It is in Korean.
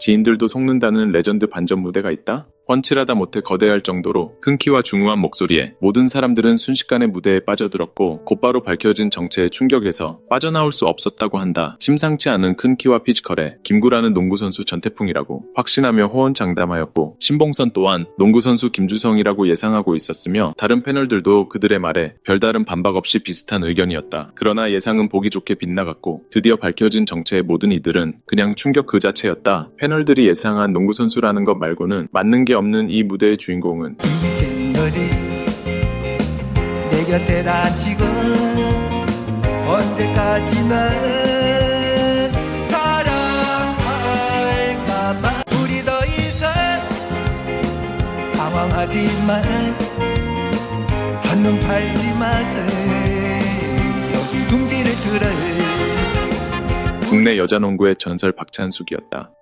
지인들도 속는다는 레전드 반전 무대가 있다? 훤칠하다 못해 거대할 정도로 큰 키와 중후한 목소리에 모든 사람들은 순식간에 무대에 빠져들었고 곧바로 밝혀진 정체의 충격에서 빠져나올 수 없었다고 한다. 심상치 않은 큰 키와 피지컬에 김구라는 농구선수 전태풍이라고 확신하며 호언장담하였고 신봉선 또한 농구선수 김주성이라고 예상하고 있었으며 다른 패널들도 그들의 말에 별다른 반박 없이 비슷한 의견이었다. 그러나 예상은 보기 좋게 빗나갔고 드디어 밝혀진 정체의 모든 이들은 그냥 충격 그 자체였다. 패널들이 예상한 농구선수라는 것 말고는 맞는 게 없는 이 무대의 주인공은 방황하지만 한눈 팔지만 여기 둥지를 들어 국내 여자 농구의 전설 박찬숙이었다.